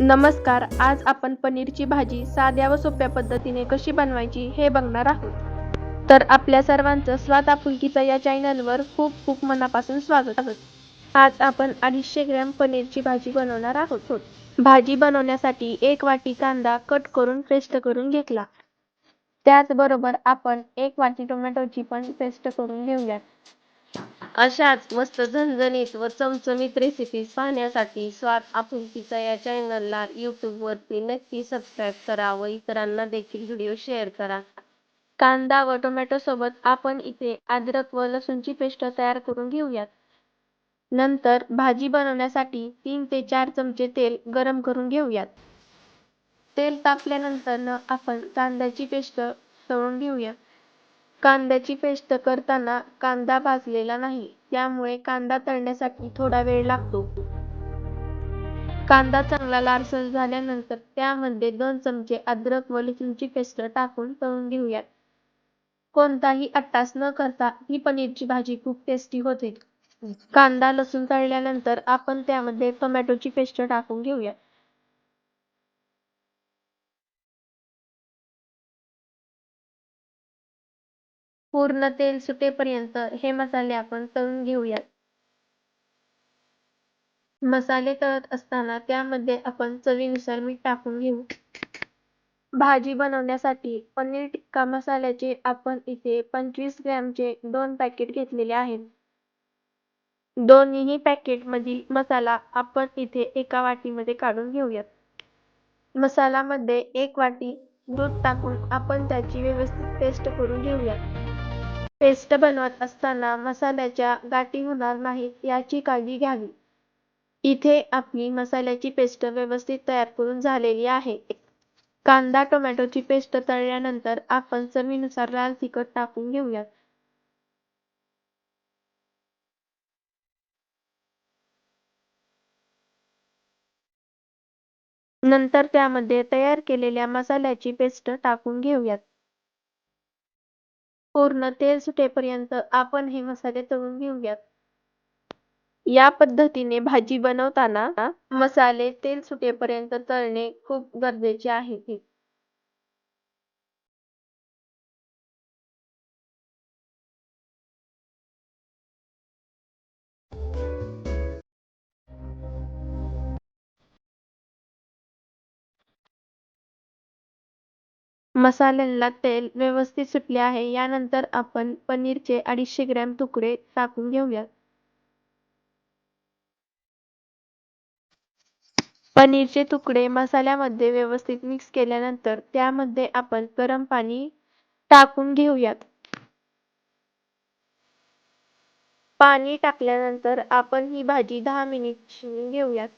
नमस्कार आज आपण पनीरची भाजी साध्या व सोप्या पद्धतीने कशी बनवायची हे बघणार आहोत. तर आपल्या सर्वांचं स्वाद आपुलकीचा या चॅनलवर खूप खूप मनापासून स्वागत. आहोत आज आपण अडीचशे ग्रॅम पनीरची भाजी बनवणार आहोत. भाजी बनवण्यासाठी एक वाटी कांदा कट करून पेस्ट करून घेतला. त्याचबरोबर आपण एक वाटी टोमॅटोची पण पेस्ट करून घेऊया अशाच मस्त झणझणीत व चमचमीत रेसिपीज पाहण्यासाठी स्वाद आपुलकीचा या चॅनलला यूट्यूबवरती नक्की सबस्क्राईब करा व इतरांना देखील व्हिडिओ शेअर करा. कांदा व टोमॅटोसोबत आपण इथे अद्रक व लसूणची पेस्ट तयार करून घेऊयात. नंतर भाजी बनवण्यासाठी तीन ते चार चमचे तेल गरम करून घेऊयात. तेल तापल्यानंतर आपण कांद्याची पेस्ट तळून घेऊया. कांद्याची पेस्ट करताना कांदा भाजलेला नाही त्यामुळे कांदा तळण्यासाठी थोडा वेळ लागतो. कांदा चांगला लालसर झाल्यानंतर त्यामध्ये दोन चमचे अद्रक व लसूणची पेस्ट टाकून तळून घेऊयात. कोणताही अट्टास न करता ही पनीरची भाजी खूप टेस्टी होते. कांदा लसूण तळल्यानंतर आपण त्यामध्ये टोमॅटोची पेस्ट टाकून घेऊया पूर्ण तेल सुटेपर्यंत हे मसाले आपण तळून घेऊयात. मसाले तळत असताना त्यामध्ये आपण चवीनुसार मीठ टाकून घेऊ. भाजी बनवण्यासाठी पनीर टिक्का मसाल्याचे आपण इथे पंचवीस ग्रॅमचे दोन पॅकेट घेतलेले आहेत. दोन्हीही पॅकेटमधील मसाला आपण इथे एका वाटीमध्ये काढून घेऊयात. मसाल्यामध्ये एक वाटी दूध टाकून आपण त्याची व्यवस्थित पेस्ट करून घेऊयात. पेस्ट बनवत असताना मसाल्याच्या गाठी होणार नाहीत याची काळजी घ्यावी. इथे आपली मसाल्याची पेस्ट व्यवस्थित तयार करून झालेली आहे. कांदा टोमॅटोची पेस्ट तळल्यानंतर आपण चवीनुसार लाल तिखट टाकून घेऊयात नंतर त्यामध्ये तयार केलेल्या मसाल्याची पेस्ट टाकून घेऊयात. पूर्ण तेल सुटेपर्यंत आपण हे मसाले तळून घेऊयात. या पद्धतीने भाजी बनवताना मसाले तेल सुटेपर्यंत तळणे खूप गरजेचे आहे. मसाल्यांना तेल व्यवस्थित सुटले आहे. यानंतर आपण पनीरचे अडीचशे ग्रॅम तुकडे टाकून घेऊयात. पनीरचे तुकडे मसाल्यामध्ये व्यवस्थित मिक्स केल्यानंतर त्यामध्ये आपण गरम पाणी टाकून घेऊयात. पाणी टाकल्यानंतर आपण ही भाजी दहा मिनिट शिजून घेऊयात.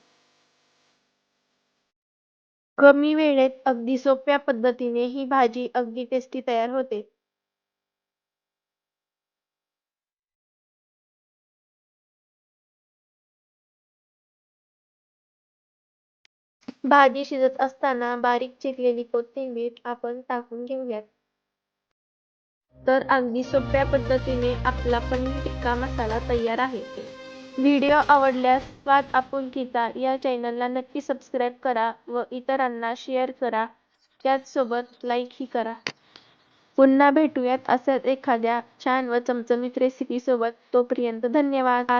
कमी वेळेत अगदी सोप्या पद्धतीने ही भाजी अगदी टेस्टी तयार होते. भाजी शिजत असताना बारीक चिरलेली कोथिंबीर आपण टाकून घेऊयात. तर अगदी सोप्या पद्धतीने आपला पनीर टिक्का मसाला तयार आहे. व्हिडिओ आवडल्यास स्वाद आपुलकीचा या चॅनलला नक्की सबस्क्राईब करा व इतरांना शेअर करा. त्याचसोबत लाईकही करा. पुन्हा भेटूयात अशाच एखाद्या छान व चमचमीत रेसिपी सोबत. तोपर्यंत धन्यवाद.